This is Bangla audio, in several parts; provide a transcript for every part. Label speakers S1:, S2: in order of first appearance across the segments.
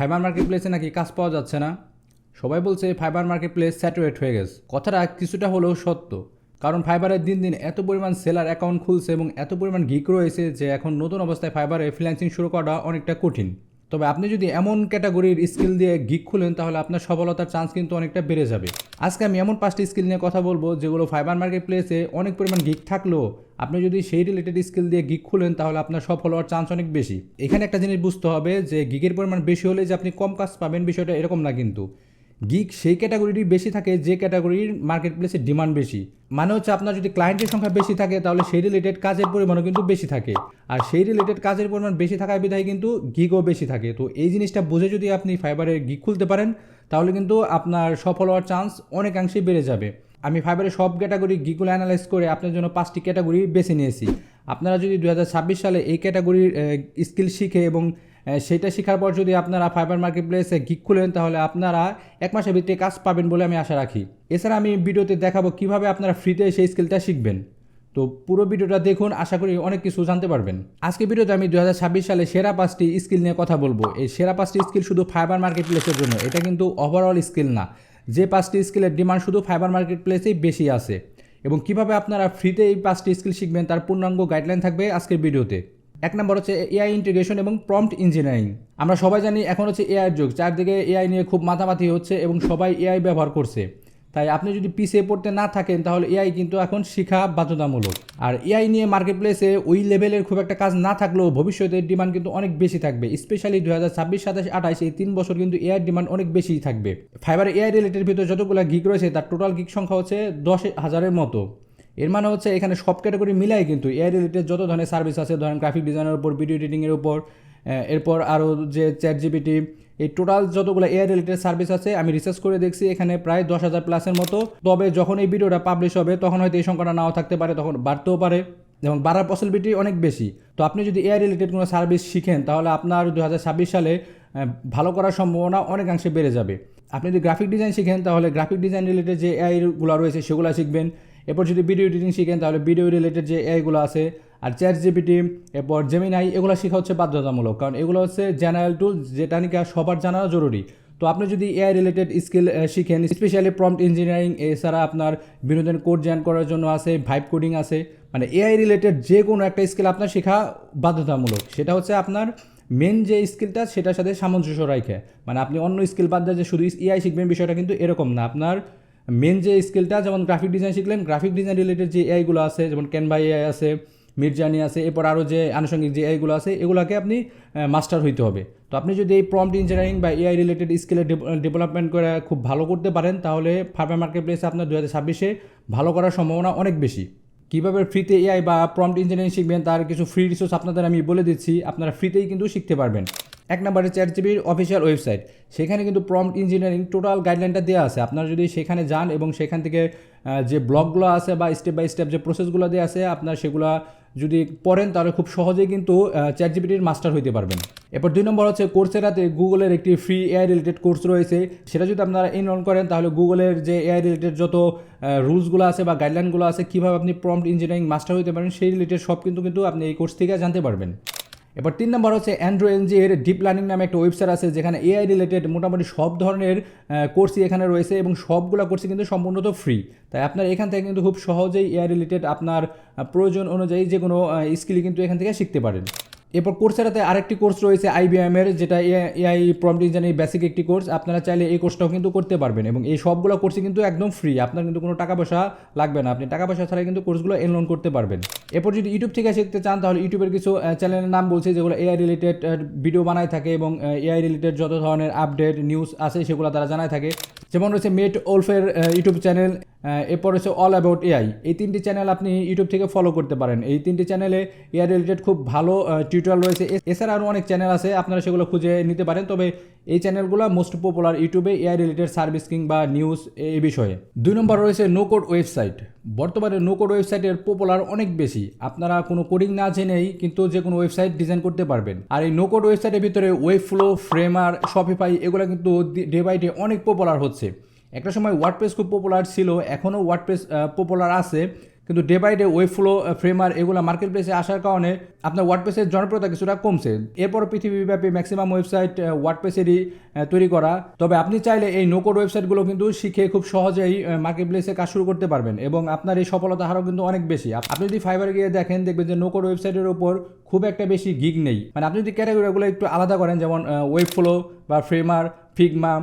S1: ফাইবার মার্কেট প্লেসে নাকি কাজ পাওয়া যাচ্ছে না? সবাই বলছে ফাইবার মার্কেট প্লেস স্যাটুরেট হয়ে গেছে। কথাটা কিছুটা হলেও সত্য। কারণ ফাইবারের দিন দিন এত পরিমাণ সেলার অ্যাকাউন্ট খুলছে এবং এত পরিমাণ গিক রয়েছে যে এখন নতুন অবস্থায় ফাইবারে ফ্রিল্যান্সিং শুরু করাটা অনেকটা কঠিন। তবে আপনি যদি এমন ক্যাটাগরির স্কিল দিয়ে গিক খুলেন, তাহলে আপনার সফলতার চান্স কিন্তু অনেকটা বেড়ে যাবে। আজকে আমি এমন পাঁচটি স্কিল নিয়ে কথা বলব, যেগুলো ফাইবার মার্কেট প্লেসে অনেক পরিমাণ গিক থাকলেও আপনি যদি সেই রিলেটেড স্কিল দিয়ে গিক খুলেন, তাহলে আপনার সফল হওয়ার চান্স অনেক বেশি। এখানে একটা জিনিস বুঝতে হবে যে গিগের পরিমাণ বেশি হলে যে আপনি কম কাজ পাবেন, বিষয়টা এরকম না কিন্তু। গিগ সেই ক্যাটাগরিটি বেশি থাকে, যে ক্যাটাগরির মার্কেট প্লেসে ডিমান্ড বেশি। মানে হচ্ছে আপনার যদি ক্লায়েন্টের সংখ্যা বেশি থাকে, তাহলে সেই রিলেটেড কাজের পরিমাণও কিন্তু বেশি থাকে। আর সেই রিলেটেড কাজের পরিমাণ বেশি থাকার বিধায় কিন্তু গিগও বেশি থাকে। তো এই জিনিসটা বুঝে যদি আপনি ফাইবারের গিগ খুলতে পারেন, তাহলে কিন্তু আপনার সফল হওয়ার চান্স অনেকাংশেই বেড়ে যাবে। আমি ফাইবারের সব ক্যাটাগরি গিগুলো অ্যানালাইজ করে আপনার জন্য পাঁচটি ক্যাটাগরি বেছে নিয়েছি। আপনারা যদি দু হাজার ছাব্বিশ সালে এই ক্যাটাগরির স্কিল শিখে এবং সেটা শেখার পর যদি আপনারা ফাইবার মার্কেট প্লেসে গিক খুলেন, তাহলে আপনারা এক মাসের ভিতরে কাজ পাবেন বলে আমি আশা রাখি। এছাড়া আমি ভিডিওতে দেখাবো কীভাবে আপনারা ফ্রিতে সেই স্কিলটা শিখবেন। তো পুরো ভিডিওটা দেখুন, আশা করি অনেক কিছু জানতে পারবেন। আজকে ভিডিওতে আমি দু হাজার ছাব্বিশ সালে সেরা পাঁচটি স্কিল নিয়ে কথা বলব। এই সেরা পাঁচটি স্কিল শুধু ফাইবার মার্কেট প্লেসের জন্য, এটা কিন্তু ওভারঅল স্কিল না। যে পাঁচটি স্কিলের ডিমান্ড শুধু ফাইবার মার্কেট প্লেসেই বেশি আছে। এবং কীভাবে আপনারা ফ্রিতে এই পাঁচটি স্কিল শিখবেন, তার পূর্ণাঙ্গ গাইডলাইন থাকবে আজকের ভিডিওতে। এক নম্বর হচ্ছে এআই ইন্টিগ্রেশন এবং প্রম্পট ইঞ্জিনিয়ারিং আমরা সবাই জানি এখন হচ্ছে এআইয়ের যুগ, চারদিকে এআই নিয়ে খুব মাথামাতি হচ্ছে এবং সবাই এআই ব্যবহার করছে। তাই আপনি যদি পিছিয়ে পড়তে না থাকেন, তাহলে এআই কিন্তু এখন শিখা বাধ্যতামূলক। আর এআই নিয়ে মার্কেট প্লেসে ওই লেভেলের খুব একটা কাজ না থাকলেও ভবিষ্যতে ডিমান্ড কিন্তু অনেক বেশি থাকবে। স্পেশালি দু হাজার ছাব্বিশ, সাতাশ, আঠাশ, এই তিন বছর কিন্তু এআই ডিমান্ড অনেক বেশি থাকবে। ফাইবার এআই রিলেটেড ভিতরে যতগুলো গিক রয়েছে, তার টোটাল গিক সংখ্যা হচ্ছে দশ হাজারের মতো। এর মানে হচ্ছে এখানে সব ক্যাটাগরি মিলাই কিন্তু এআই রিলেটেড যত ধরনের সার্ভিস আছে, ধরেন গ্রাফিক ডিজাইনের উপর ভিডিও এডিটিংয়ের উপর এরপর আরও যে চ্যাট জিবিটি এই টোটাল যতগুলো এআই রিলেটেড সার্ভিস আছে, আমি রিসার্চ করে দেখছি এখানে প্রায় দশ হাজার প্লাসের মতো। তবে যখন এই ভিডিওটা পাবলিশ হবে, তখন হয়তো এই সংখ্যাটা নাও থাকতে পারে, তখন বাড়তেও পারে এবং বাড়ার পসিবিলিটি অনেক বেশি। তো আপনি যদি এআই রিলেটেড কোনো সার্ভিস শিখেন, তাহলে আপনার দু হাজার ছাব্বিশ সালে ভালো করার সম্ভাবনা অনেকাংশে বেড়ে যাবে। আপনি যদি গ্রাফিক ডিজাইন শিখেন, তাহলে গ্রাফিক ডিজাইন রিলেটেড যে এআইগুলো রয়েছে, সেগুলো শিখবেন। এরপর যদি ভিডিও এডিটিং শিখেন, তাহলে ভিডিও রিলেটেড যে এআইগুলো আছে আর চ্যাট জিপিটি এরপর জেমিনাই এগুলো শেখা হচ্ছে বাধ্যতামূলক। কারণ এগুলো হচ্ছে জেনারেল টুল যেটা নাকি সবার জানা জরুরি। তো আপনি যদি এআই রিলেটেড স্কিল শিখেন স্পেশালি প্রম্পট ইঞ্জিনিয়ারিং এছাড়া আপনার বিনোদন কোড জয়েন করার জন্য আছে ভাইব কোডিং আছে মানে এআই রিলেটেড যে কোনো একটা স্কিল আপনার শেখা বাধ্যতামূলক। সেটা হচ্ছে আপনার মেন যে স্কিলটা সেটার সাথে সামঞ্জস্য রাখে মানে আপনি অন্য স্কিল বাদ দিয়ে যে শুধু এআই শিখবেন, বিষয়টা কিন্তু এরকম না। আপনার মেন যে স্কিলটা যেমন গ্রাফিক ডিজাইন শিখলেন গ্রাফিক ডিজাইন রিলেটেড যে এআইগুলো আছে, যেমন ক্যানভা এআই আছে মির্জানি আছে, এরপর আরও যে আনুষঙ্গিক যে এআইগুলো আছে, এগুলোকে আপনি মাস্টার হইতে হবে। তো আপনি যদি এই প্রম্পট ইঞ্জিনিয়ারিং বা এআই রিলেটেড স্কিলের ডেভেলপমেন্ট করে খুব ভালো করতে পারেন, তাহলে ফার্মার মার্কেট প্লেসে আপনার দু হাজার ছাব্বিশে ভালো করার সম্ভাবনা অনেক বেশি। কীভাবে ফ্রিতে এআই বা প্রম্পট ইঞ্জিনিয়ারিং শিখবেন, তার কিছু ফ্রি রিসোর্স আপনাদের আমি বলে দিচ্ছি, আপনারা ফ্রিতেই কিন্তু শিখতে পারবেন। এক নম্বরে চ্যাট জিবির অফিসিয়াল ওয়েবসাইট সেখানে কিন্তু প্রম্পট ইঞ্জিনিয়ারিং টোটাল গাইডলাইনটা দেওয়া আছে। আপনারা যদি সেখানে যান এবং সেখান থেকে যে ব্লগগুলো আছে বা স্টেপ বাই স্টেপ যে প্রসেসগুলো দেওয়া আছে, আপনার সেগুলো যদি পড়েন, তাহলে খুব সহজেই কিন্তু চ্যাট জিবিটির মাস্টার হইতে পারবেন। এরপর দুই নম্বর হচ্ছে কোর্সেরাতে গুগলের একটি ফ্রি এআই রিলেটেড কোর্স রয়েছে। সেটা যদি আপনারা এনরোল করেন, তাহলে গুগলের যে এআই রিলেটেড যত রুলসগুলো আছে বা গাইডলাইনগুলো আছে, কীভাবে আপনি প্রম্পট ইঞ্জিনিয়ারিং মাস্টার হইতে পারেন, সেই রিলেটেড সব কিন্তু কিন্তু আপনি এই কোর্স থেকে জানতে পারবেন। এবার তিন নম্বর হচ্ছে অ্যান্ড্রো এনজি এর ডিপ লার্নিং নামে একটা ওয়েবসাইট আছে, যেখানে এআই রিলেটেড মোটামুটি সব ধরনের কোর্সই এখানে রয়েছে এবং সবগুলো কোর্সই কিন্তু সম্পূর্ণত ফ্রি তাই আপনার এখান থেকে কিন্তু খুব সহজেই এআই রিলেটেড আপনার প্রয়োজন অনুযায়ী যে কোনো স্কিলই কিন্তু এখান থেকে শিখতে পারেন। এরপর কোর্সেরাতে আরেকটি কোর্স রয়েছে আইবিএম এর, যেটা এআই প্রম্পট ইঞ্জিনিয়ারিং বেসিক একটি কোর্স আপনারা চাইলে এই কোর্সটাও কিন্তু করতে পারবেন এবং এই সবগুলো কোর্সই কিন্তু একদম ফ্রি আপনার কিন্তু কোনো টাকা পয়সা লাগবে না। আপনি টাকা পয়সা ছাড়া কিন্তু কোর্সগুলো এনলোন করতে পারবেন। এরপর যদি ইউটিউব থেকে শিখতে চান, তাহলে ইউটিউবের কিছু চ্যানেলের নাম বলছে, যেগুলো এআই রিলেটেড ভিডিও বানায় থাকে এবং এআই রিলেটেড যত ধরনের আপডেট নিউজ আছে, সেগুলো তারা জানায় থাকে। যেমন রয়েছে মেট ওলফের ইউটিউব চ্যানেল এরপর হচ্ছে অল অ্যাবাউট এআই এই তিনটি চ্যানেল আপনি ইউটিউব থেকে ফলো করতে পারেন। এই তিনটি চ্যানেলে এআই রিলেটেড খুব ভালো টিউটোরিয়াল রয়েছে। এছাড়া আরও অনেক চ্যানেল আছে, আপনারা সেগুলো খুঁজে নিতে পারেন। তবে এই চ্যানেলগুলো মোস্ট পপুলার ইউটিউবে এআই রিলেটেড সার্ভিস কিংবা নিউজ এই বিষয়ে। দুই নম্বর রয়েছে নো কোড ওয়েবসাইট বর্তমানে নো কোড ওয়েবসাইটের পপুলার অনেক বেশি। আপনারা কোনো কোডিং না জেনেই কিন্তু যে কোনো ওয়েবসাইট ডিজাইন করতে পারবেন। আর এই নো কোড ওয়েবসাইটের ভিতরে ওয়েব ফ্লো ফ্রেমার শপিফাই এগুলো কিন্তু ডে বাই ডে অনেক পপুলার হচ্ছে। একটা সময় ওয়ার্ডপ্রেস খুব পপুলার ছিল, এখনও ওয়ার্ডপ্রেস পপুলার আছে। কিন্তু day by day Webflow Framer এগুলো মার্কেট প্লেসে আসার কারণে আপনার ওয়ার্ডপ্রেসের জনপ্রিয়তা কিছুটা কমছে। এরপর পৃথিবীব্যাপী ম্যাক্সিমাম ওয়েবসাইট ওয়ার্ডপ্রেসেরই তৈরি করা। তবে আপনি চাইলে এই নোকোড ওয়েবসাইটগুলো কিন্তু শিখে খুব সহজেই মার্কেট প্লেসে কাজ শুরু করতে পারবেন এবং আপনার এই সফলতা হারও কিন্তু অনেক বেশি। আপনি যদি ফাইবার গিয়ে দেখেন, দেখবেন যে নোকোড ওয়েবসাইটের উপর খুব একটা বেশি গিগ নেই। মানে আপনি যদি ক্যাটাগরিগুলো একটু আলাদা করেন, যেমন ওয়েব ফ্লো বা ফ্রেমার ফিগমা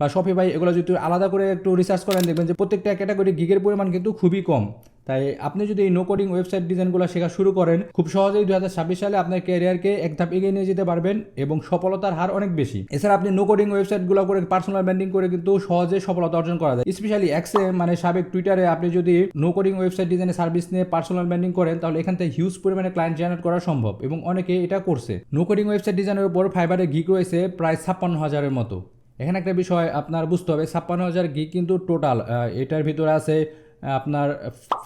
S1: বা শপিফাই এগুলো যদি আলাদা করে একটু রিসার্চ করেন, দেখবেন যে প্রত্যেকটা ক্যাটাগরি গিগের পরিমাণ কিন্তু খুবই কম। তাই আপনি যদি এই নো কোডিং ওয়েবসাইট ডিজাইনগুলো শেখা শুরু করেন, খুব সহজেই দু হাজার ছাব্বিশ সালে আপনার ক্যারিয়ারকে এক ধাপ এগিয়ে নিয়ে যেতে পারবেন এবং সফলতার হার অনেক বেশি। এছাড়া আপনি নো কোডিং ওয়েবসাইটগুলো করে পার্সোনাল ব্র্যান্ডিং করে কিন্তু সহজে সফলতা অর্জন করা যায়। স্পেশালি এক্সে মানে সাবেক টুইটারে আপনি যদি নো কোডিং ওয়েবসাইট ডিজাইনের সার্ভিস নিয়ে পার্সোনাল ব্র্যান্ডিং করেন, তাহলে এখান থেকে হিউজ পরিমাণে ক্লায়েন্ট জেনারেট করা সম্ভব এবং অনেকে এটা করছে। নো কোডিং ওয়েবসাইট ডিজাইনের উপর ফাইবারে গিক রয়েছে প্রায় ছাপ্পান্ন হাজারের মতো। এখানে একটা বিষয় আপনার বুঝতে হবে, ছাপ্পান্ন হাজার গিগ কিন্তু টোটাল এটার ভিতরে আছে আপনার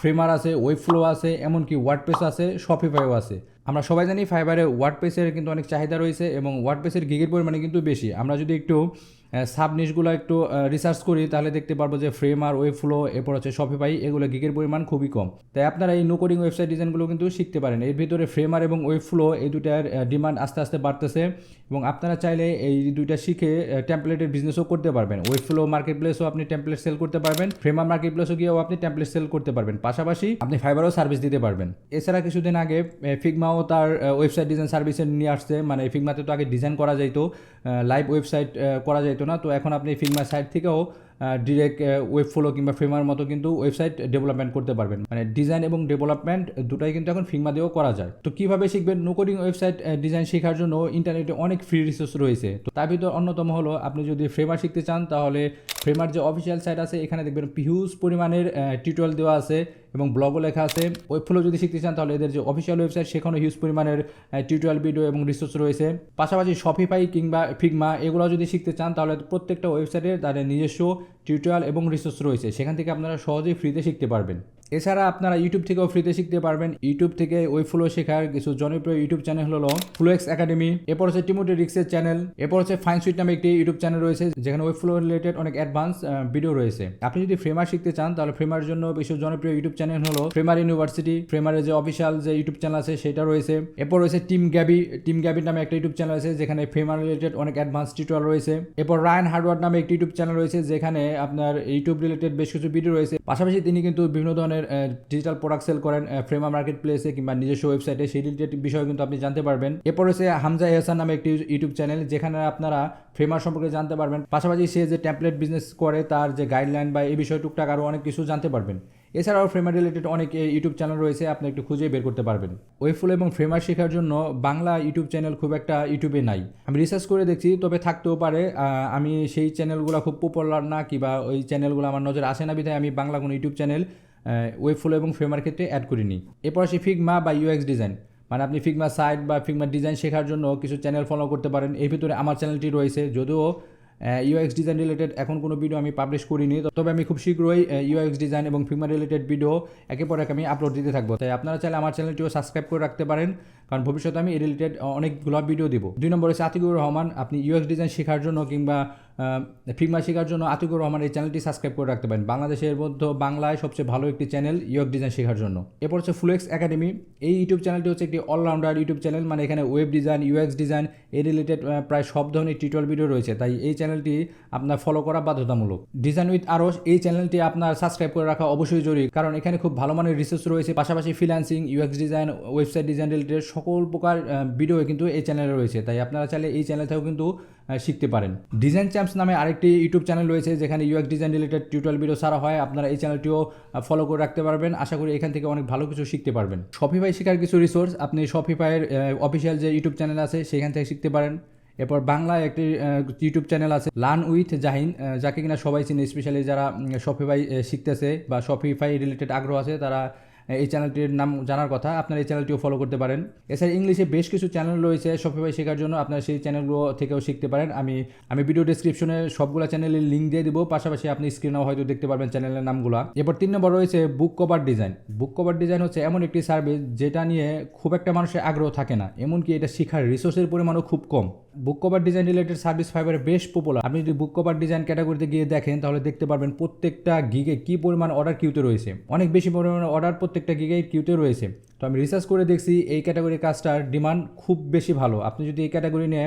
S1: ফ্রেমার আছে ওয়েব ফ্লো আছে, এমনকি ওয়ার্ডপ্রেস আছে শপিফাইও আছে। আমরা সবাই জানি ফাইবারে ওয়ার্ডপ্রেসের কিন্তু অনেক চাহিদা রয়েছে এবং ওয়ার্ডপ্রেসের গিগের পরিমাণে কিন্তু বেশি। আমরা যদি একটু সাব নিশগুলো একটু রিসার্চ করি, তাহলে দেখতে পারব যে ফ্রেমার ওয়েব ফ্লো এরপর হচ্ছে শপিফাই এগুলো গিগের পরিমাণ খুবই কম। তাই আপনারা এই নো কোডিং ওয়েবসাইট ডিজাইনগুলো কিন্তু শিখতে পারেন। এর ভিতরে ফ্রেমার এবং ওয়েব ফ্লো এই দুটার ডিমান্ড আস্তে আস্তে বাড়তেছে এবং আপনারা চাইলে এই দুইটা শিখে টেমপ্লেটের বিজনেসও করতে পারবেন। ওয়েব ফ্লো মার্কেট প্লেসও আপনি টেমপ্লেট সেল করতে পারবেন ফ্রেমার মার্কেট প্লেসও গিয়েও আপনি টেমপ্লেট সেল করতে পারবেন। পাশাপাশি আপনি ফাইবারও সার্ভিস দিতে পারবেন। এছাড়া কিছুদিন আগে ফিগমাও তার ওয়েবসাইট ডিজাইন সার্ভিসে নিয়ে আসছে। মানে ফিগমাতে তো আগে ডিজাইন করা যাইতো। লাইভ ওয়েবসাইট করা যেত না। তো এখন আপনি ফিল্মার সাইট থেকেও ডিরেক্ট ওয়েব ফ্লো কিংবা ফ্রেমার মতো কিন্তু ওয়েবসাইট ডেভেলপমেন্ট করতে পারবেন। মানে ডিজাইন এবং ডেভেলপমেন্ট দুটাই কিন্তু এখন ফিল্মা দিয়েও করা যায়। তো কীভাবে শিখবেন? নো কোডিং ওয়েবসাইট ডিজাইন শেখার জন্য ইন্টারনেটে অনেক ফ্রি রিসোর্স রয়েছে। তো তার ভিতর অন্যতম হলো, আপনি যদি ফ্রেমার শিখতে চান, তাহলে ফ্রেমার যে অফিসিয়াল সাইট আছে, এখানে দেখবেন হিউজ পরিমাণের টিউটোরিয়াল দেওয়া আছে। এবং ব্লগও লেখা আছে ওয়েব ফ্লো যদি শিখতে চান তাহলে এদের যে অফিসিয়াল ওয়েবসাইট সেখানেও হিউজ পরিমাণের টিউটোরিয়াল ভিডিও এবং রিসোর্স রয়েছে। পাশাপাশি শপিফাই কিংবা ফিগমা এগুলো যদি শিখতে চান তাহলে প্রত্যেকটা ওয়েবসাইটে তাদের নিজস্ব টিউটোরিয়াল এবং রিসোর্স রয়েছে, সেখান থেকে আপনারা সহজেই ফ্রিতে শিখতে পারবেন। এছাড়া আপনারা ইউটিউব থেকেও ফ্রিতে শিখতে পারবেন। ইউটিউব থেকে ওই ফ্লো শেখার কিছু জনপ্রিয় ইউটিউব চ্যানেল হলো ফ্লোএক্স একাডেমি এরপর হচ্ছে টিমোটি রিক্সের চ্যানেল এরপর হচ্ছে ফাইন সুইট নামে একটি ইউটিউব চ্যানেল রয়েছে, যেখানে ওয়েব ফ্লো রিলেটেড অনেক অ্যাডভান্স ভিডিও রয়েছে। আপনি যদি ফ্রেমার শিখতে চান, তাহলে ফ্রেমার জন্য কিছু জনপ্রিয় ইউটিউব চ্যানেল হলো ফ্রেমার ইউনিভার্সিটি ফ্রেমারের যে অফিসিয়াল যে ইউটিউব চ্যানেল আছে, সেটা রয়েছে। এরপর রয়েছে টিম গ্যাবি টিম গ্যাবি নামে একটা ইউটিউব চ্যানেল আছে, যেখানে ফ্রেমার রিলেটেড অনেক অ্যাডভান্স টিউটোরিয়াল রয়েছে। এরপর রায়ন হার্ডওয়ার্ড নামে একটি ইউটিউব চ্যানেল রয়েছে, যেখানে আপনার ইউটিউব রিলেটেড বেশ কিছু ভিডিও রয়েছে। পাশাপাশি তিনি কিন্তু বিভিন্ন ধরনের ডিজিটাল প্রোডাক্ট সেল করেন ফ্রেমা মার্কেট প্লেসে কিংবা নিজস্ব ওয়েবসাইটে সেই রিলেটেড বিষয় কিন্তু আপনি জানতে পারবেন। এরপর রয়েছে হামজা এহসান নামে একটি ইউটিউব চ্যানেল যেখানে আপনারা ফ্রেমার সম্পর্কে জানতে পারবেন। পাশাপাশি সে যে ট্যাম্পলেট বিজনেস করে, তার যে গাইডলাইন বা এই বিষয়ে টুকটাক আরও অনেক কিছু জানতে পারবেন। এছাড়াও ফ্রেমার রিলেটেড অনেক ইউটিউব চ্যানেল রয়েছে, আপনি একটু খুঁজে বের করতে পারবেন। ওয়েবফুল এবং ফ্রেমার শেখার জন্য বাংলা ইউটিউব চ্যানেল খুব একটা ইউটিউবে নাই। আমি রিসার্চ করে দেখছি, তবে থাকতেও পারে আমি সেই চ্যানেলগুলো খুব পপুলার না, কিংবা ওই চ্যানেলগুলো আমার নজরে আসে না, বিধায় আমি বাংলা কোনো ইউটিউব চ্যানেল ওয়েবফুল এবং ফ্রেমার ক্ষেত্রে অ্যাড করিনি। এরপর আসি ফিগমা বা ইউএক্স ডিজাইন মানে আপনি ফিগমা সাইট বা ফিগমা ডিজাইন শেখার জন্য কিছু চ্যানেল ফলো করতে পারেন। এর ভিতরে আমার চ্যানেলটি রয়েছে, যদিও ইউএক্স ডিজাইন রিলেটেড এখন কোনো ভিডিও আমি পাবলিশ করিনি তবে আমি খুব শীঘ্রই ইউএক্স ডিজাইন এবং ফিমা রিলেটেড ভিডিও একে পর এক আমি আপলোড দিতে থাকব। তাই আপনারা চাইলে আমার চ্যানেলটিও সাবস্ক্রাইব করে রাখতে পারেন। কারণ ভবিষ্যতে আমি এই রিলেটেড অনেকগুলো ভিডিও দিব। দুই নম্বর হচ্ছে আতিকুর রহমান, আপনি ইউএক্স ডিজাইন শেখার জন্য কিংবা ফিগমা শেখার জন্য আতিকুর রহমান এই চ্যানেলটি সাবস্ক্রাইব করে রাখতে পারেন। বাংলাদেশের মধ্যে বাংলায় সবচেয়ে ভালো একটি চ্যানেল ইউএক্স ডিজাইন শেখার জন্য। এরপর হচ্ছে ফুলেক্স একাডেমি এই ইউটিউব চ্যানেলটি হচ্ছে একটি অলরাউন্ডার ইউটিউব চ্যানেল মানে এখানে ওয়েব ডিজাইন ইউএক্স ডিজাইন এই রিলেটেড প্রায় সব ধরনের টিউটোরিয়াল ভিডিও রয়েছে। তাই এই চ্যানেলটি আপনার ফলো করা বাধ্যতামূলক। ডিজাইন উইথ আরস এই চ্যানেলটি আপনার সাবস্ক্রাইব করে রাখা অবশ্যই জরুরি, কারণ এখানে খুব ভালো মানের রিসোর্স রয়েছে। পাশাপাশি freelancing UX design website design related সকল প্রকার ভিডিও কিন্তু এই চ্যানেলে রয়েছে। তাই আপনারা চাইলে এই চ্যানেল থেকেও কিন্তু শিখতে পারেন। ডিজাইন চ্যাম্পস নামে আরেকটি ইউটিউব চ্যানেল রয়েছে, যেখানে UX design related tutorial video সারা হয়। আপনারা এই চ্যানেলটিও ফলো করে রাখতে পারবেন। আশা করি এখান থেকে অনেক ভালো কিছু শিখতে পারবেন। শপিফাই শেখার কিছু রিসোর্স আপনি শপিফাইয়ের অফিসিয়াল যে ইউটিউব চ্যানেল আছে, সেখান থেকে শিখতে পারেন। এরপর বাংলায় একটি ইউটিউব চ্যানেল আছে লার্ন উইথ জাহিন যাকে কিনা সবাই চিনে স্পেশালি যারা শপিফাই শিখতেছে বা শপিফাই রিলেটেড আগ্রহ আছে, তারা এই চ্যানেলটির নাম জানার কথা। আপনারা এই চ্যানেলটিও ফলো করতে পারেন। এছাড়া ইংলিশে বেশ কিছু চ্যানেল রয়েছে শপিফাই শেখার জন্য আপনারা সেই চ্যানেলগুলো থেকেও শিখতে পারেন। আমি আমি ভিডিও ডিসক্রিপশনে সবগুলো চ্যানেলের লিঙ্ক দিয়ে দিব, পাশাপাশি আপনি স্ক্রিনেও হয়তো দেখতে পারবেন চ্যানেলের নামগুলো। এরপর তিন নম্বর রয়েছে book cover design book cover design হচ্ছে এমন একটি সার্ভিস যেটা নিয়ে খুব একটা মানুষের আগ্রহ থাকে না। এমনকি এটা শেখার রিসোর্সের পরিমাণও খুব কম। Book cover design related service Fiverr বেশ পপুলার আপনি যদি বুক কভার ডিজাইন ক্যাটাগরিতে গিয়ে দেখেন, তাহলে দেখতে পারবেন প্রত্যেকটা গিগে কী পরিমাণ অর্ডার কিউতে রয়েছে। অনেক বেশি পরিমাণ অর্ডার প্রত্যেকটা গিগে কিউতে রয়েছে। তো আমি রিসার্চ করে দেখছি, এই ক্যাটাগরির কাজটার ডিমান্ড খুব বেশি ভালো। আপনি যদি এই ক্যাটাগরি নিয়ে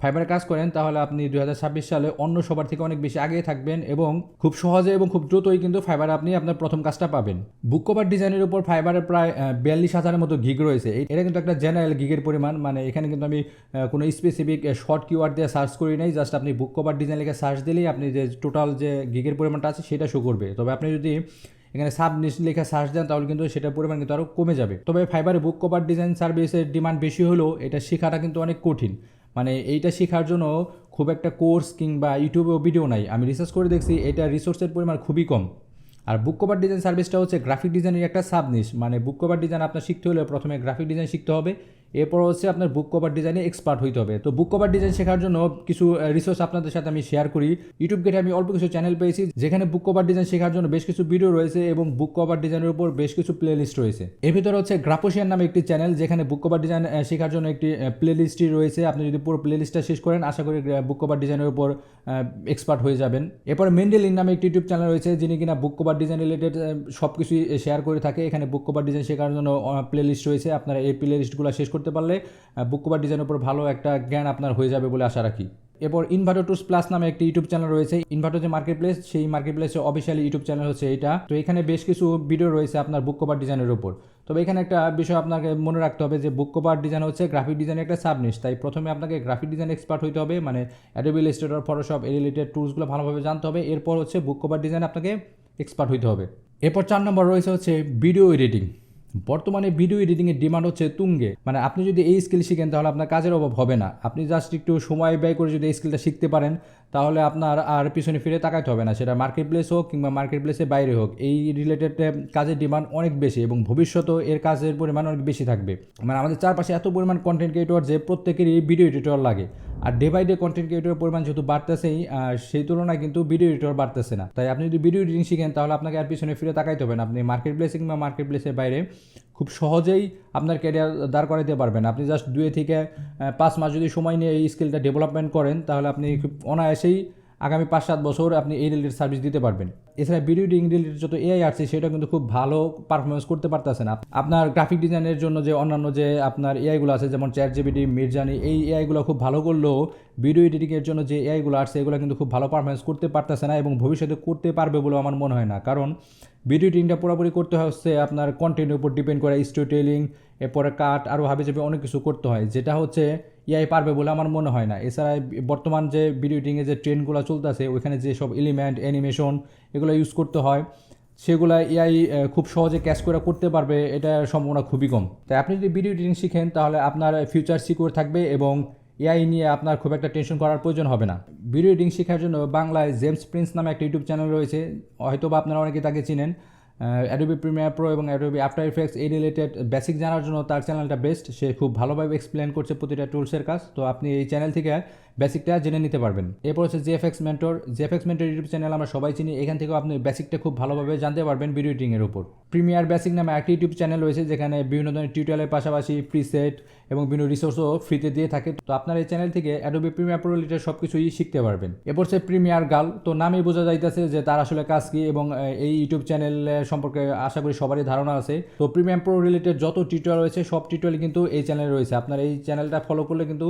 S1: ফাইবারে কাজ করেন, তাহলে আপনি দু হাজার ছাব্বিশ সালে অন্য সবার থেকে অনেক বেশি আগে থাকবেন এবং খুব সহজে এবং খুব দ্রুতই কিন্তু ফাইবারে আপনি আপনার প্রথম কাজটা পাবেন। বুক কভার ডিজাইনের উপর ফাইবারের প্রায় বিয়াল্লিশ হাজারের মতো গিগ রয়েছে। এটা কিন্তু একটা জেনারেল গিগের পরিমাণ। মানে এখানে কিন্তু আমি কোনো স্পেসিফিক শর্ট কিওয়ার্ড দিয়ে সার্চ করি নাই। জাস্ট আপনি বুক কভার ডিজাইন লিখে সার্চ দিলেই আপনি যে টোটাল যে গিগের পরিমাণটা আছে, সেটা শো করবে। তবে আপনি যদি এখানে সাব লেখা সার্চ দেন, তাহলে কিন্তু সেটার পরিমাণ কিন্তু আরও কমে যাবে। তবে ফাইবারে বুক কভার ডিজাইন সার্ভিসের ডিমান্ড বেশি হলেও এটা শেখাটা কিন্তু অনেক কঠিন। মানে এইটা শেখার জন্য খুব একটা কোর্স কিংবা ইউটিউবেও ভিডিও নাই। আমি রিসার্চ করে দেখছি, এটা রিসোর্সের পরিমাণ খুবই কম। আর বুক কভার ডিজাইন সার্ভিসটা হচ্ছে গ্রাফিক ডিজাইনের একটা সাবনিস মানে বুক কভার ডিজাইন আপনার শিখতে হলে প্রথমে গ্রাফিক ডিজাইন শিখতে হবে। এরপর হচ্ছে আপনার বুক কভার ডিজাইনে এক্সপার্ট হইতে হবে। তো বুক কভার ডিজাইন শেখার জন্য কিছু রিসোর্স আপনাদের সাথে আমি শেয়ার করি। ইউটিউব গেটে আমি অল্প কিছু চ্যানেল পেয়েছি, যেখানে বুক কভার ডিজাইন শেখার জন্য বেশ কিছু ভিডিও রয়েছে এবং বুক কভার ডিজাইনের উপর বেশ কিছু প্লে লিস্ট রয়েছে। এর ভিতরে হচ্ছে গ্রাফোশিয়ান নামে একটি চ্যানেল যেখানে বুক কভার ডিজাইন শেখার জন্য একটি প্লে লিস্টই রয়েছে। আপনি যদি পুরো প্লে লিস্টটা শেষ করেন, আশা করি বুক কভার ডিজাইনের উপর এক্সপার্ট হয়ে যাবেন। এরপর মেন্ডেলিন নামে একটি ইউটিউব চ্যানেল রয়েছে, যিনি কিনা বুক কভার ডিজাইন রিলেটেড সব কিছুই শেয়ার করে থাকে। এখানে বুক কভার ডিজাইন শেখার জন্য প্লে লিস্ট রয়েছে। আপনারা এই প্লে লিস্টগুলো শেষ করতে পারলে বুক কভার ডিজাইনের উপর ভালো একটা জ্ঞান আপনার হয়ে যাবে বলে আশা রাখি। এরপর ইনভার্টার টুস প্লাস নামে একটি ইউটিউব চ্যানেল রয়েছে। ইনভার্টার যে মার্কেট প্লেস সেই মার্কেট প্লেসের অফিসিয়ালি ইউটিউব চ্যানেল হচ্ছে এটা। তো এখানে বেশ কিছু ভিডিও রয়েছে আপনার বুক কভার ডিজাইনের উপর। তবে এখানে একটা বিষয় আপনাকে মনে রাখতে হবে যে বুক কভার ডিজাইন হচ্ছে গ্রাফিক ডিজাইনের একটা সাবনিস তাই প্রথমে আপনাকে গ্রাফিক ডিজাইন এক্সপার্ট হইতে হবে। মানে অ্যাডোবি ইলাস্ট্রেটর ফটোশপ এই রিলেটেড টুলসগুলো ভালোভাবে জানতে হবে। এরপর হচ্ছে বুক কভার ডিজাইন আপনাকে এক্সপার্ট হইতে হবে। এরপর চার নম্বর রয়েছে হচ্ছে ভিডিও এডিটিং বর্তমানে ভিডিও এডিটিংয়ের ডিমান্ড হচ্ছে তুঙ্গে। মানে আপনি যদি এই স্কিল শিখেন, তাহলে আপনার কাজের অভাব হবে না। আপনি জাস্ট একটু সময় ব্যয় করে যদি এই স্কিলটা শিখতে পারেন, তাহলে আপনার আর পিছনে ফিরে তাকাইতে হবে না। সেটা মার্কেট প্লেস হোক কিংবা মার্কেট প্লেসের বাইরে হোক, এই রিলেটেড কাজের ডিমান্ড অনেক বেশি এবং ভবিষ্যতেও এর কাজের পরিমাণ অনেক বেশি থাকবে। মানে আমাদের চারপাশে এত পরিমাণ কন্টেন্ট ক্রিয়েটর যে প্রত্যেকেরই ভিডিও এডিটর লাগে। আর ডে বাই ডে কন্টেন্ট ক্রিয়েটরের পরিমাণ যেহেতু বাড়তেছেই সেই তুলনায় কিন্তু ভিডিও এডিটর বাড়তেছে না। তাই আপনি যদি ভিডিও এডিটিং শিখেন, তাহলে আপনাকে আর পিছনে ফিরে তাকাইতে হবে না। আপনি মার্কেট প্লেসে কিংবা মার্কেট প্লেসের বাইরে খুব সহজেই আপনার ক্যারিয়ার দাঁড় করাইতে পারবেন। আপনি জাস্ট দুয়ে থেকে পাঁচ মাস যদি সময় নিয়ে এই স্কিলটা ডেভেলপমেন্ট করেন, তাহলে আপনি খুব অনায়াসেই আগামী পাঁচ সাত বছর আপনি এই রিলেটেড সার্ভিস দিতে পারবেন। এছাড়া ভিডিও এডিটিং রিলেটেড যত এআই আসছে সেটা কিন্তু খুব ভালো পারফরমেন্স করতে পারতেছে না আপনার গ্রাফিক ডিজাইনের জন্য যে অন্যান্য যে আপনার এআইগুলো আছে, যেমন চ্যাট জিবিটি মির্জানি এই এআইগুলো খুব ভালো করলেও ভিডিও এডিটিংয়ের জন্য যে এআইগুলো আসছে এগুলো কিন্তু খুব ভালো পারফরমেন্স করতে পারতেছে না এবং ভবিষ্যতে করতে পারবে বলে আমার মনে হয় না। কারণ ভিডিও এডিটিংটা পুরোপুরি করতে হচ্ছে আপনার কন্টেন্টের উপর ডিপেন্ড করে স্টোরি টেলিং এরপরে কাট আরও হাবি যাবে অনেক কিছু করতে হয়। যেটা হচ্ছে এআই পারবে বলে আমার মনে হয় না। এছাড়া বর্তমান যে ভিডিও এডিটিংয়ে যে ট্রেনগুলো চলতেছে, ওইখানে যে সব এলিমেন্ট অ্যানিমেশন এগুলো ইউজ করতে হয়, সেগুলো এআই খুব সহজে ক্যাশ করে করতে পারবে, এটার সম্ভাবনা খুবই কম। তাই আপনি যদি ভিডিও এডিটিং শিখেন, তাহলে আপনার ফিউচার সিকিউর থাকবে এবং এআই নিয়ে আপনার খুব একটা টেনশন করার প্রয়োজন হবে না। ভিডিও এডিটিং শেখার জন্য বাংলায় জেমস প্রিন্স নামে একটা ইউটিউব চ্যানেল রয়েছে হয়তো বা আপনারা অনেকে তাকে চিনেন। অ্যাডোবি প্রিমিয়ার প্রো এবং অ্যাডোবি আফটার ইফেক্টস এই রিলেটেড বেসিক জানার জন্য তার চ্যানেলটা বেস্ট সে খুব ভালোভাবে এক্সপ্লেন করছে প্রতিটা টুলসের কাজ। তো আপনি এই চ্যানেল থেকে বেসিকটা জেনে নিতে পারবেন। এরপর হচ্ছে GFX mentor GFX mentor YouTube channel আমরা সবাই চিনি। এখান থেকেও আপনি বেসিকটা খুব ভালোভাবে জানতে পারবেন ভিডিও এডিটিংয়ের উপর। প্রিমিয়ার বেসিক নামে একটা ইউটিউব চ্যানেল রয়েছে যেখানে বিভিন্ন ধরনের টিউটোরিয়ালের পাশাপাশি প্রিসেট এবং বিভিন্ন রিসোর্সও ফ্রিতে দিয়ে থাকে। তো আপনার এই চ্যানেল থেকে অ্যাডোবি প্রিমিয়ার প্রো রিলেটেড সব কিছুই শিখতে পারবেন। এরপর সে প্রিমিয়ার গাল তো নামেই বোঝা যাইতেছে যে তার আসলে কাজ কি এবং এই ইউটিউব চ্যানেল সম্পর্কে আশা করি সবারই ধারণা আছে। তো প্রিমিয়াম প্রো রিলেটেড যত টিউটোরিয়াল রয়েছে, সব টিউটোরিয়াল কিন্তু এই চ্যানেলে রয়েছে। আপনার এই চ্যানেলটা ফলো করলে কিন্তু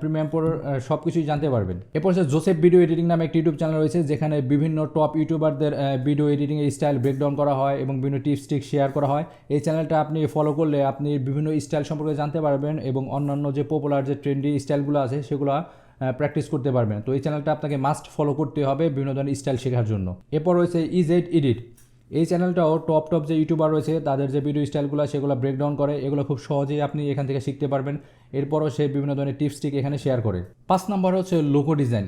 S1: প্রিমিয়াম প্রোর সব কিছুই জানতে পারবেন। এরপর সে জোসেফ ভিডিও এডিটিং নামে একটি ইউটিউব চ্যানেল রয়েছে যেখানে বিভিন্ন টপ ইউটিউবারদের ভিডিও এডিটিং এর স্টাইল ব্রেকডাউন করা হয় এবং বিভিন্ন টিপস টিক শেয়ার করা হয়। এই চ্যানেলটা আপনি ফলো করলে আপনি বিভিন্ন স্টাইল সম্পর্কে জানতে পারবেন এবং অন্যান্য যে পপুলার যে ট্রেন্ডি স্টাইলগুলো আছে সেগুলো প্র্যাকটিস করতে পারবেন। তো এই চ্যানেলটা আপনাকে মাস্ট ফলো করতে হবে বিভিন্ন ধরনের স্টাইল শেখার জন্য। এরপর রয়েছে ইজ এইট এডিট এই চ্যানেলটাও টপ টপ যে ইউটিউবার রয়েছে, তাদের যে ভিডিও স্টাইলগুলো সেগুলো ব্রেকডাউন করে, এগুলো খুব সহজেই আপনি এখান থেকে শিখতে পারবেন। এরপরও সে বিভিন্ন ধরনের টিপস টিক এখানে শেয়ার করে। পাঁচ নম্বর হচ্ছে লোকো ডিজাইন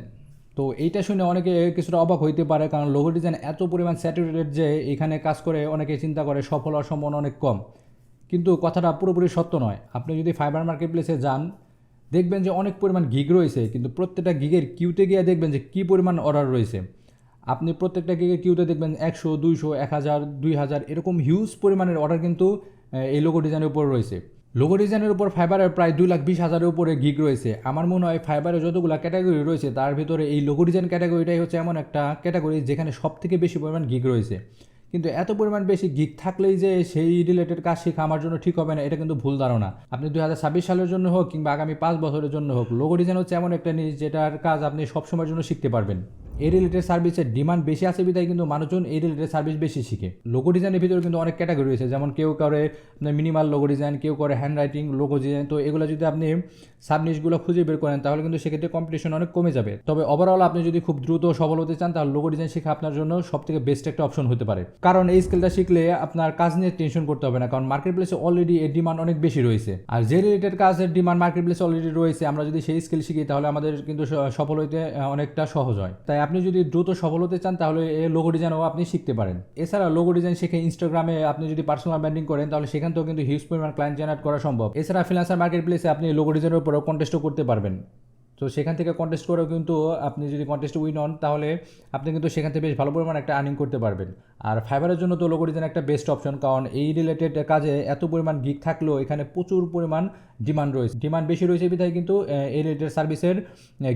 S1: তো এইটা শুনে অনেকে কিছুটা অবাক হইতে পারে, কারণ লোগো ডিজাইন এত পরিমাণ স্যাচুরেটেড যে এখানে কাজ করে অনেকে চিন্তা করে সফল হওয়ার সম্ভাবনা অনেক কম। কিন্তু কথাটা পুরোপুরি সত্য নয়। আপনি যদি ফাইবার মার্কেট প্লেসে যান, দেখবেন যে অনেক পরিমাণ গিগ রয়েছে, কিন্তু প্রত্যেকটা গিগের কিউতে গিয়ে দেখবেন যে কী পরিমাণ অর্ডার রয়েছে। আপনি প্রত্যেকটা গিগের কিউতে দেখবেন একশো, দুইশো, এক হাজার, দুই হাজার, এরকম হিউজ পরিমাণের অর্ডার কিন্তু এই লোগো ডিজাইনের উপর রয়েছে। লোগো ডিজাইনের উপর ফাইবারের প্রায় দুই লাখ বিশ হাজারের উপরে গিগ রয়েছে। আমার মনে হয় ফাইবারের যতগুলো ক্যাটাগরি রয়েছে, তার ভিতরে এই লোগো ডিজাইন ক্যাটাগরিটাই হচ্ছে এমন একটা ক্যাটাগরি যেখানে সব থেকে বেশি পরিমাণ গিগ রয়েছে। কিন্তু এত পরিমাণ বেশি গিগ থাকলেই যে সেই রিলেটেড কাজ শেখা আমার জন্য ঠিক হবে না, এটা কিন্তু ভুল ধারণা। আপনি দুই হাজার ছাব্বিশ সালের জন্য হোক কিংবা আগামী পাঁচ বছরের জন্য হোক লোগো ডিজাইন হচ্ছে এমন একটা জিনিস যেটার কাজ আপনি সবসময়ের জন্য শিখতে পারবেন। এই রিলেটেড সার্ভিসের ডিমান্ড বেশি আছে বিধায় কিন্তু মানুষজন এই রিলেটেড সার্ভিস বেশি শিখে। লোগো ডিজাইনের ভিতরে কিন্তু অনেক ক্যাটাগরি রয়েছে, যেমন কেউ করে মিনিমাল লোগো ডিজাইন কেউ করে হ্যান্ড রাইটিং লোগো ডিজাইন তো এগুলো যদি আপনি সাবনিশগুলো খুঁজে বের করেন, তাহলে কিন্তু সেক্ষেত্রে কম্পিটিশন অনেক কমে যাবে। তবে ওভারঅল আপনি যদি খুব দ্রুত সফল হতে চান, তাহলে লোগো ডিজাইন শেখা আপনার জন্য সব থেকে বেস্ট একটা অপশন হতে পারে। কারণ এই স্কিলটা শিখলে আপনার কাজ নিয়ে টেনশন করতে হবে না, কারণ মার্কেট প্লেসে অলরেডি এর ডিমান্ড অনেক বেশি রয়েছে। আর যে রিলেটেড কাজের ডিমান্ড মার্কেট প্লেসে অলরেডি রয়েছে, আমরা যদি সেই স্কিল শিখি, তাহলে আমাদের কিন্তু সফল হইতে অনেকটা সহজ হয়। তাই আপনি যদি দ্রুত সফল হতে চান, তাহলে এই লোগো ডিজাইনও আপনি শিখতে পারেন। এছাড়া লোগো ডিজাইন শিখে ইনস্টাগ্রামে আপনি যদি পার্সোনাল ব্র্যান্ডিং করেন, তাহলে সেখান থেকেও কিন্তু হিউজ পরিমাণ ক্লায়েন্ট জেনারেট করা সম্ভব। এছাড়া ফ্রিল্যান্সার মার্কেট প্লেসে আপনি লোগো ডিজাইনের উপরেও কন্টেস্টও করতে পারবেন। তো সেখান থেকে কন্টেস্ট করেও কিন্তু আপনি যদি কন্টেস্ট উইন হন, তাহলে আপনি কিন্তু সেখান থেকে বেশ ভালো পরিমাণ একটা আর্নিং করতে পারবেন। আর ফাইবারের জন্য তো লোগো ডিজাইন একটা বেস্ট অপশন কারণ এই রিলেটেড কাজে এত পরিমাণ গিক থাকলেও এখানে প্রচুর পরিমাণ ডিমান্ড রয়েছে। ডিমান্ড বেশি রয়েছে বিধায় কিন্তু এই রিলেটেড সার্ভিসের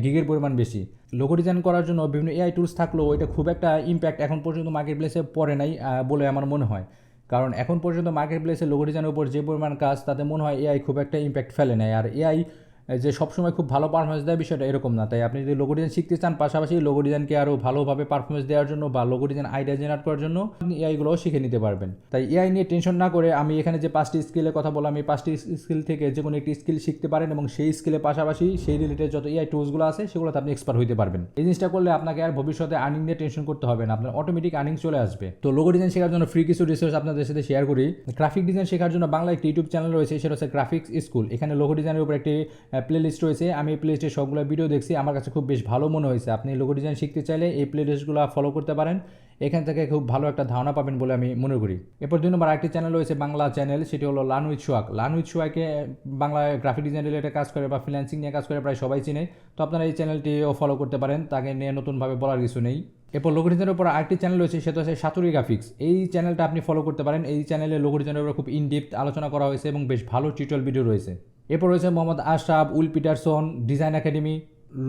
S1: গিগের পরিমাণ বেশি। লোগো ডিজাইন করার জন্য বিভিন্ন এআই টুলস থাকলেও এটা খুব একটা ইম্প্যাক্ট এখন পর্যন্ত মার্কেট প্লেসে পড়ে নাই বলে আমার মনে হয়। কারণ এখন পর্যন্ত মার্কেট প্লেসে লোগো ডিজাইনের উপর যে পরিমাণ কাজ, তাতে মনে হয় এআই খুব একটা ইম্প্যাক্ট ফেলে নেয় আর এআই যে সবসময় খুব ভালো পারফরমেন্স দেয় বিষয়টা এরকম না। তাই আপনি যদি লোগো ডিজাইন শিখতে চান, পাশাপাশি লোগো ডিজাইনকে আরও ভালোভাবে পারফরমেন্স দেওয়ার জন্য বা লোগো ডিজাইন আইডিয়া জেনারেট করার জন্য আপনি এআইগুলোও শিখে নিতে পারবেন। তাই এআই নিয়ে টেনশন না করে আমি এখানে যে পাঁচটি স্কিলের কথা বললাম, এই পাঁচটি স্কিল থেকে যে কোনো একটি স্কিল শিখতে পারেন এবং সেই স্কিলের পাশাপাশি সেই রিলেটেড যত এআই টুলসগুলো আছে, সেগুলোতে আপনি এক্সপার্ট হতে পারবেন। এই জিনিসটা করলে আপনাকে আর ভবিষ্যতে আর্নিং নিয়ে টেনশন করতে হবে না। আপনার অটোমেটিক আর্নিং চলে আসবে। তো লোগো ডিজাইন শেখার জন্য ফ্রি কিছু রিসোর্স আপনাদের সাথে শেয়ার করি। গ্রাফিক ডিজাইন শেখার জন্য বাংলা একটি ইউটিউব চ্যানেল রয়েছে, সেটা হচ্ছে গ্রাফিক্স স্কুল এখানে লোগো ডিজাইনের উপর একটি প্লে লিস্ট রয়েছে। আমি এই প্লে লিস্টে সবগুলো ভিডিও দেখছি। আমার কাছে খুব বেশ ভালো মনে হয়েছে। আপনি লোগো ডিজাইন শিখতে চাইলে এই প্লে লিস্টগুলো ফলো করতে পারেন। এখান থেকে খুব ভালো একটা ধারণা পাবেন বলে আমি মনে করি। এরপর দুই নম্বর আরেকটি চ্যানেল রয়েছে বাংলা চ্যানেল সেটি হলো লান উইথ সোয়াক উইথ সোয়াকে বাংলা গ্রাফিক ডিজাইন রিলেটেড কাজ করে বা ফ্রিল্যান্সিং নিয়ে কাজ করে প্রায় সবাই চিনে। তো আপনারা এই চ্যানেলটিও ফলো করতে পারেন। তাকে নিয়ে নতুনভাবে বলার কিছু নেই। এরপর লোকরিজনের উপর আরেকটি চ্যানেল রয়েছে, সেটা হচ্ছে সাতুরি গ্রাফিক্স এই চ্যানেলটা আপনি ফলো করতে পারেন। এই চ্যানেলে লোকরিজনের উপর খুব ইনডিপথ আলোচনা করা হয়েছে এবং বেশ ভালো টিউটোরিয়াল ভিডিও রয়েছে। এরপর রয়েছে Mohammad Ashraf ul Peterson design academy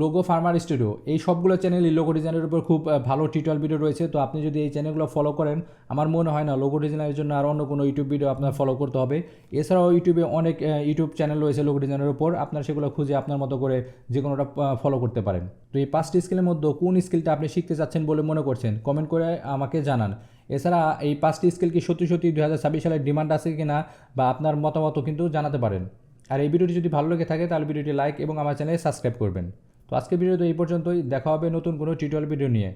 S1: logo farmer studio এই সবগুলো চ্যানেলই লোগো ডিজাইনের উপর খুব ভালো টিউটোরিয়াল ভিডিও রয়েছে। তো আপনি যদি এই চ্যানেলগুলো ফলো করেন, আমার মনে হয় না লোগো ডিজাইনের জন্য আর অন্য কোনো ইউটিউব ভিডিও আপনার ফলো করতে হবে। এছাড়াও ইউটিউবে অনেক ইউটিউব চ্যানেল রয়েছে লোগো ডিজাইনের উপর। আপনার সেগুলো খুঁজে আপনার মতো করে যে কোনোটা ফলো করতে পারেন। তো এই পাঁচটি স্কিলের মধ্যে কোন স্কিলটা আপনি শিখতে চাচ্ছেন বলে মনে করছেন কমেন্ট করে আমাকে জানান। এছাড়া এই পাঁচটি স্কিল কি সত্যি সত্যি দু হাজার ছাব্বিশ সালের ডিমান্ড আছে কিনা বা আপনার মতামতও কিন্তু জানাতে পারেন। আর এই ভিডিওটি যদি ভালো লেগে থাকে, তাহলে ভিডিওটি লাইক এবং আমার চ্যানেলে সাবস্ক্রাইব করবেন। তো আজকের ভিডিও তো এই পর্যন্তই। দেখা হবে নতুন কোনো টিউটোরিয়াল ভিডিও নিয়ে।